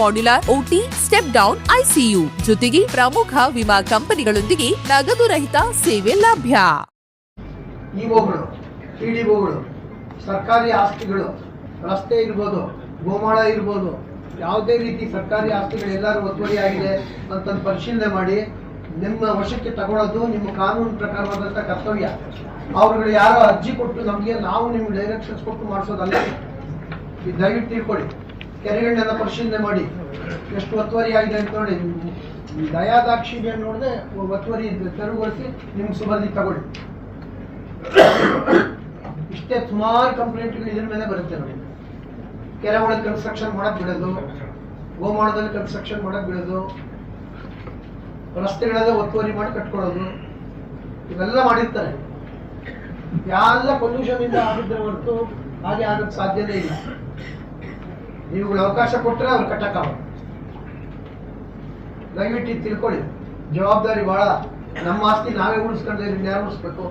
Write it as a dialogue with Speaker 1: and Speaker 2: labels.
Speaker 1: modular OT, step down, ICU. ಜೊತೆಗೆ ಪ್ರಮುಖ ವಿಮಾ ಕಂಪನಿಗಳೊಂದಿಗೆ ನಗದು ರಹಿತ ಸೇವೆ ಲಭ್ಯ.
Speaker 2: ಇಒಗಳು ಪಿಡಿಒಗಳು ಸರ್ಕಾರಿ ಆಸ್ತಿಗಳು, ರಸ್ತೆ ಇರ್ಬೋದು, ಗೋಮಾಳ ಇರ್ಬೋದು, ಯಾವುದೇ ರೀತಿ ಸರ್ಕಾರಿ ಆಸ್ತಿಗಳು ಎಲ್ಲರೂ ಒತ್ತುವರಿ ಆಗಿದೆ ಅಂತ ಪರಿಶೀಲನೆ ಮಾಡಿ, ನಿಮ್ಮ ವಶಕ್ಕೆ ತಗೊಳ್ಳೋದು ನಿಮ್ಮ ಕಾನೂನು ಪ್ರಕಾರವಾದಂಥ ಕರ್ತವ್ಯ. ಅವ್ರುಗಳು ಯಾರೋ ಅರ್ಜಿ ಕೊಟ್ಟು ನಮಗೆ, ನಾವು ನಿಮ್ಗೆ ಡೈರೆಕ್ಷನ್ಸ್ ಕೊಟ್ಟು ಮಾಡಿಸೋದಲ್ಲ. ದಯವಿಟ್ಟು ತಿಳ್ಕೊಳ್ಳಿ. ಕೆರೆಗಳನ್ನೆಲ್ಲ ಪರಿಶೀಲನೆ ಮಾಡಿ. ಎಷ್ಟು ಒತ್ತುವರಿ ಆಗಿದೆ ಅಂತ ನೋಡಿ. ದಯಾದಾಕ್ಷಿಗೆ ನೋಡದೆ ಒತ್ತುವರಿ ತೆರವುಗೊಳಿಸಿ ನಿಮ್ಗೆ ಸುಬರ್ದಿ ತಗೊಳ್ಳಿ. ಇಷ್ಟೇ ಸುಮಾರು ಕಂಪ್ಲೇಂಟ್ಗಳು ಇದ್ರ ಮೇಲೆ ಬರುತ್ತೆ ನೋಡಿ. ಕೆರೆ ಒಳಗೆ ಕನ್ಸ್ಟ್ರಕ್ಷನ್ ಮಾಡಕ್ ಬಿಡೋದು, ಗೋಮಾಳದಲ್ಲಿ ಕನ್ಸ್ಟ್ರಕ್ಷನ್ ಮಾಡಕ್ ಬಿಡೋದು, ರಸ್ತೆಗಳೆಲ್ಲ ಒತ್ತುವರಿ ಮಾಡಿ ಕಟ್ಕೊಳ್ಳೋದು, ಇವೆಲ್ಲ ಮಾಡಿರ್ತಾರೆ. ಎಲ್ಲ ಪೊಲ್ಯೂಷನ್ ಇಂದ ಆಗಿದ್ರೆ ಹೊರತು ಹಾಗೆ ಆಗಕ್ಕೆ ಸಾಧ್ಯತೆ ಇಲ್ಲ. ನೀವುಗಳು ಅವಕಾಶ ಕೊಟ್ಟರೆ ಅವ್ರು ಕಟ್ಟಕ್ಕಾಗ ದಯವಿಟ್ಟು ತಿಳ್ಕೊಳ್ಳಿ. ಜವಾಬ್ದಾರಿ ಬಹಳ. ನಮ್ಮ ಆಸ್ತಿ ನಾವೇ ಉಳಿಸ್ಕೊಂಡ್ರೆ ಯಾರು ಉಳಿಸ್ಬೇಕು